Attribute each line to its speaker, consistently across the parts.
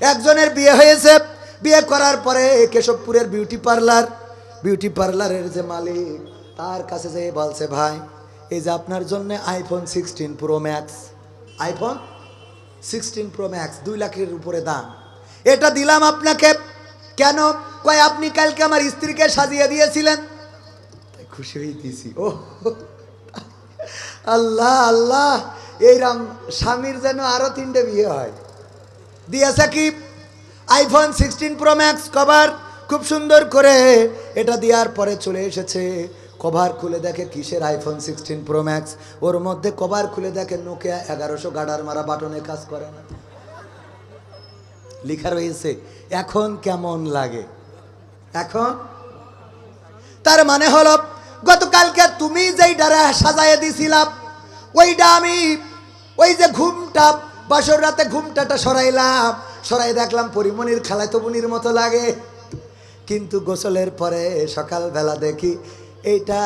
Speaker 1: একজনের বিয়ে হয়েছে, বিয়ে করার পরে কেশবপুরের বিউটি পার্লার বিউটি পার্লারের যে মালিক, তার কাছে যেয়ে বলছে, ভাই, এই যে আপনার জন্য iPhone sixteen Pro Max iPhone sixteen Pro Max দুই লাখের উপরে দাম। এটা দিলাম আপনাকে। কেন? কয়, আপনি কালকে আমার স্ত্রীকে সাজিয়ে দিয়েছিলেন? খুশি হয়ে দিয়েছি ও, আল্লাহ আল্লাহ এইরাম স্বামীর যেন আরও তিনটে বিয়ে হয়। দিয়েছে কি iPhone sixteen Pro Max cover খুব সুন্দর করে। এটা দেওয়ার পরে চলে এসেছে কভার খুলে দেখে কিসের আইফোন সিক্সটিন প্রো ম্যাক্স ওর মধ্যে কভার খুলে দেখে নোকিয়া এগারোশো গাডার মারা বাটনে কাজ করে না। লেখা রয়েছে, এখন কেমন লাগে? এখন? তার মানে হলো, গতকালকে তুমি যেই ডারা সাজায় দিছিলাম ওইটা আমি, ওই যে ঘুমটা বাসর রাতে ঘুমটাটা সরাইলাম। সরাই দেখলাম পরিমণির খেলায় তো বুনির মতো লাগে। কিন্তু গোসলের পরে সকালবেলা দেখি এইটা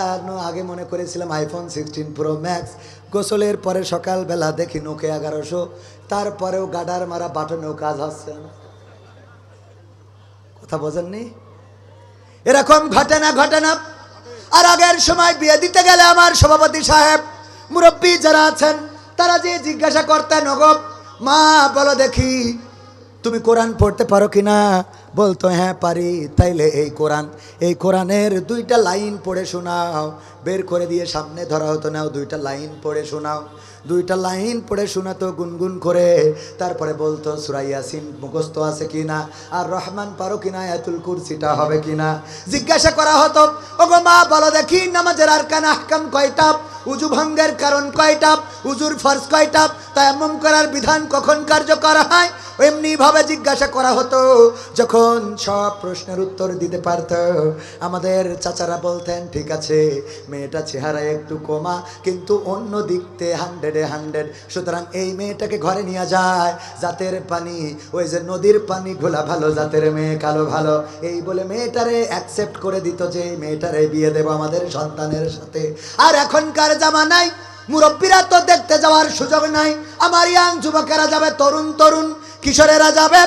Speaker 1: আগে মনে করেছিলাম আইফোন সিক্সটিন প্রো ম্যাক্স গোসলের পরে সকালবেলা দেখি নোকে এগারোশো। তারপরেও গাডার মারা বাটনেও কাজ হচ্ছে না। কথা বোঝেননি? এরকম ঘটে না ঘটে না আর আগের সময় বিয়ে দিতে গেলে আমার সভাপতি সাহেব মুরব্বী যারা আছেন তারা যে জিজ্ঞাসা করতেন নগব, মা, বলো দেখি, তুমি কোরআন পড়তে পারো কি না বলতো হ্যাঁ পারি, তাইলে এই কোরআন, এই কোরআনের দুইটা লাইন পড়ে শোনাও। বের করে দিয়ে সামনে ধরা হতো, নাও দুইটা লাইন পড়ে শোনাও। দুইটা লাইন পড়ে শোনাতো গুনগুন করে। তারপরে বলতো সুরাইয়াসিন মুখস্থ আছে কিনা? আর রহমান পারো কিনা? এতুল কুরসিটা হবে কিনা? জিজ্ঞাসা করা হতো, ওগো মা, বলো দেখি, নামাজের আর কান আহকাম কয়টা? উজু ভঙ্গের কারণ কয়টা? উজুর ফরজ কয়টা? তায়াম্মুম করার বিধান কখন কার্যকর হয়? এমনি ভাবে জিজ্ঞাসা করা হতো, যখন সব প্রশ্নের উত্তর দিতে পারত। আমাদের চাচারা বলতেন, ঠিক আছে মেয়েটা চেহারা একটু কমা, কিন্তু অন্য দিকতে হান্ড্রেডে হান্ড্রেড সুতরাং এই মেয়েটাকে ঘরে নিয়ে যায়। জাতের পানি, ওই যে নদীর পানি, ঘোলা ভালো, জাতের মেয়ে, কালো ভালো। এই বলে মেয়েটারে অ্যাকসেপ্ট করে দিত যে এই মেয়েটারে বিয়ে দেবো আমাদের সন্তানের সাথে। আর এখনকার জামানায় মুরব্বীরা তো দেখতে যাওয়ার সুযোগ নাই। আমার ইয়াং যুবকেরা যাবে, তরুণ তরুণ। কিশোরেরা যাবে,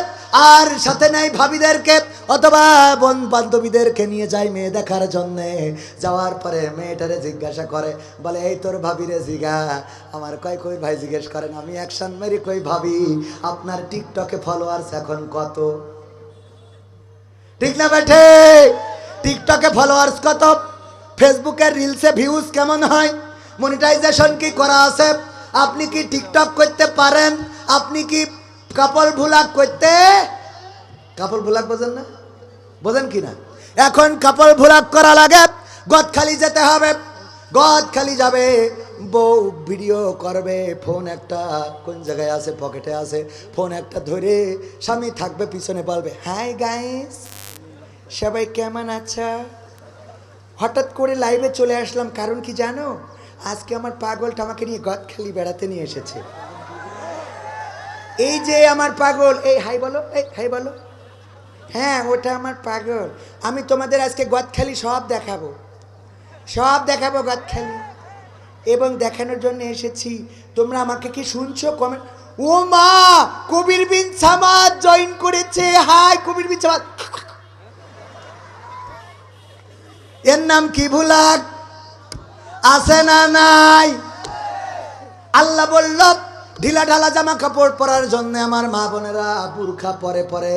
Speaker 1: আর সাথে নেই ভাবিদেরকে, অথবা বন বান্ধবীদেরকে নিয়ে যায় মেয়ে দেখার জন্যে। যাওয়ার পরে মেয়েটারে জিজ্ঞাসা করে, বলে, এই তোর ভাবিরে জিগা। আমার কয়, কই ভাই জিজ্ঞেস করেন, আমি অ্যাকশন মেরি কই ভাবি? আপনার টিকটকে ফলোয়ার্স এখন কত? ঠিক না বেঠে? টিকটকে ফলোয়ার্স কত? ফেসবুকের রিলসে ভিউজ কেমন হয়? মনিটাইজেশন কি করা আছে? আপনি কি টিকটক করতে পারেন? আপনি কি কাপল ভুলাক করতে কাপল ভুলাক বোঝেন না? বোঝেন কি না? এখন কাপল ভুলাক করা লাগে গদখালি যেতে হবে গদখালি যাবে, বউ ভিডিও করবে, ফোন একটা কোন জায়গায় আছে, পকেটে আছে, ফোন একটা ধরে স্বামী থাকবে, পিছনে বলবে, হাই গাইস, সবাই কেমন আছো? হঠাৎ করে লাইভে চলে আসলাম, কারণ কি জানো? আজকে আমার পাগলটা আমাকে নিয়ে গদখালি বেড়াতে নিয়ে এসেছে। এই যে আমার পাগল, এই, হাই বলো, এই, হাই বলো। হ্যাঁ ওটা আমার পাগল। আমি তোমাদের আজকে গদখালি সব দেখাবো। সব দেখাবো গদখালি। এবং দেখানোর জন্য এসেছি। তোমরা আমাকে কি শুনছো? কমেন্ট ও মা, কবির বিন সামাদ জয়েন করেছে। হাই, কবির বিন সামাদ। এর নাম কি ভুলাক আছে না নাই? আল্লাহ বলল ঢিলা ঢালা জামা কাপড় পরার জন্য আমার মা বোনেরা বুরখা পরে পরে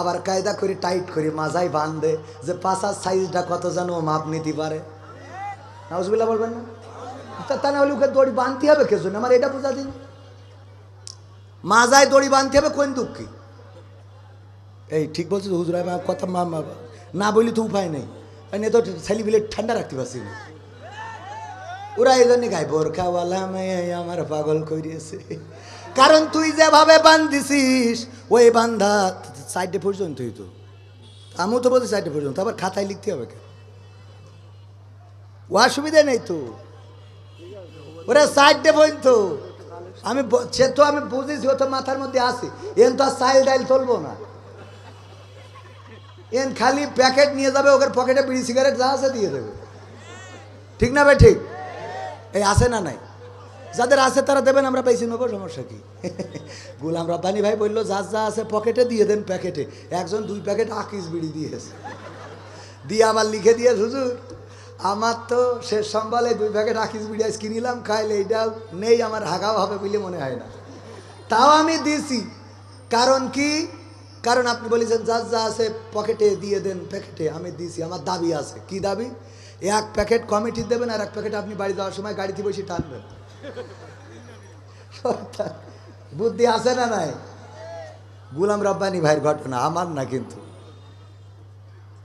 Speaker 1: আবার কায়দা করে, টাইট করে মাজাই বাঁধে যে পাশার সাইজটা কত যেন মাপ নিতে পারে। নাউজবিল্লা বলবেন না? তা না হলে ওকে দড়ি বাঁধতে হবে কে জন্য? আমার এটা বোঝা দিন। মাজায় দড়ি বাঁধতে হবে কোন দুঃখী? এই ঠিক বলছো হুজুর কথা মা না বলি তো উপায় নেই। তো ছেলে বিলে ঠান্ডা রাখতে পারছি না। ওরা এই জন্য গায়ে, বোরখাওয়ালা মেয়ে আমার পাগল করিয়েছে। কারণ তুই যেভাবে বান্ধিছিস, ওই বান্ধা সাইডে পর্যন্তই তো। আমিও তো বলছি সাইডে পর্যন্ত, আবার খাতায় লিখতে হবে কেন? ও অসুবিধা নেই তো। ওরা সাইডে পর্যন্ত। আমি সে তো আমি বুঝেছি, ও তো মাথার মধ্যে আসে এন তো আর সাইল ডাইল তুলবো না। এন খালি প্যাকেট নিয়ে যাবে, ওকে পকেটে বিড়ি, সিগারেট যা আছে দিয়ে দেবে। ঠিক না ভাই, ঠিক? এই আছে না নাই? যাদের আছে তারা দেবেন, আমরা পেয়েছি নেব, সমস্যা কি? গুলাম রব্বানি ভাই বলল যার যা আছে পকেটে দিয়ে দেন প্যাকেটে। একজন দুই প্যাকেট আকিস বিড়ি দিয়েছে। দিয়ে আবার লিখে দিয়ে, হুজুর, আমার তো শেষ সম্বলে দুই প্যাকেট আকিস বিড়ি আজ কিনিলাম খাইলে এইটাও নেই, আমার হাগাও হবে বলে মনে হয় না। তাও আমি দিছি। কারণ কি? কারণ আপনি বলেছেন যার যা আছে পকেটে দিয়ে দেন, প্যাকেটে আমি দিছি, আমার দাবি আছে। কি দাবি? এক প্যাকেট কমিটি দেবেন আর এক প্যাকেট আপনি বাড়ি যাওয়ার সময় গাড়িতে বসে টানবেন। বুদ্ধি আছে না নাই? গুলাম রব্বানি ভাইয়ের ঘটনা, আমার না কিন্তু।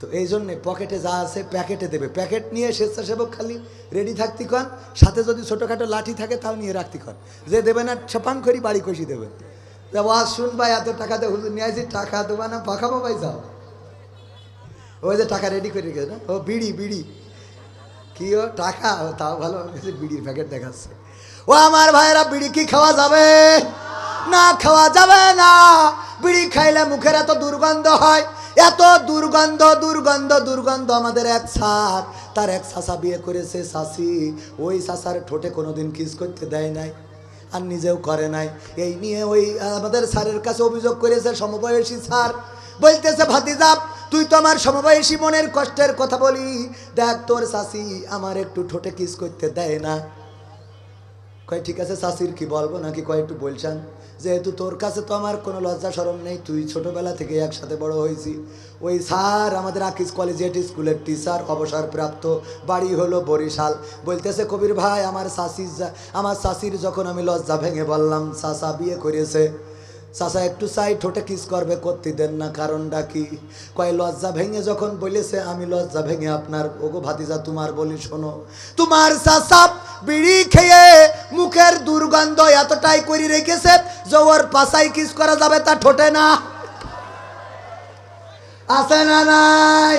Speaker 1: তো এই জন্যে পকেটে যা আছে প্যাকেটে দেবে। প্যাকেট নিয়ে স্বেচ্ছাসেবক খালি রেডি থাকতি কন সাথে যদি ছোটোখাটো লাঠি থাকে তাও নিয়ে রাখতি কন যে দেবে না, ছাপাং করি বাড়ি কষি দেবেন তা ওয়াজ শুনবা এত টাকা দিয়ে হুজুর নিয়ে আসি টাকা দেবা না পাখাবো ভাই, যাও। ওই যে টাকা রেডি করে রেখেছে না ও, বিড়ি বিড়ি। কি ও, টাকা? ও, তাও ভালো আমার বিড়ির প্যাকেট দেখাচ্ছে। ও, আমার ভাইয়েরা, বিড়ি কি খাওয়া যাবে? না, খাওয়া যাবে না। বিড়ি খাইলে মুখের এত দুর্গন্ধ হয়। এত দুর্গন্ধ দুর্গন্ধ দুর্গন্ধ আমাদের এক স্যার তার এক শাসা বিয়ে করেছে শাসি ওই শাসার ঠোঁটে কোনোদিন কিস করতে দেয় নাই। আর নিজেও করে নাই। এই নিয়ে ওই, আমাদের স্যারের কাছে অভিযোগ করেছে সমবয়সী স্যার। বলতেছে, ভাতিজা, তুই তো আমার সমবয়সী মনের কষ্টের কথা বলি। দেখ তোর শাসি আমার একটু ঠোঁটে কিস করতে দেয় না। কয়, ঠিক আছে চাষির কি বলব? নাকি কয়, একটু বলছেন? যেহেতু তোর কাছে তো আমার কোনো লজ্জা সরম নেই, তুই ছোটবেলা থেকে একসাথে বড় হয়েছি। ওই স্যার, আমাদের আকিস কলেজিয়েট স্কুলের টিচার, অবসরপ্রাপ্ত, বাড়ি হলো বরিশাল। বলতেছে, কবির ভাই, আমার শাশির আমার শাশির যখন আমি লজ্জা ভেঙে বললাম চাষা বিয়ে করেছে। চাষা একটু চাই ঠোঁটে কিস করবে করতে দেন না, কারণটা কি? কয়, লজ্জা ভেঙে যখন বলেছে, আমি লজ্জা ভেঙে আপনার, ওগো ভাতিজা, তোমার বলি শোনো, তোমার চাষা বিড়ি খেয়ে মুখের দুর্গন্ধ এতটাই করে রেখেছে যে ওর কিস করা যাবে তা ঠোঁটে না। আছে না নাই?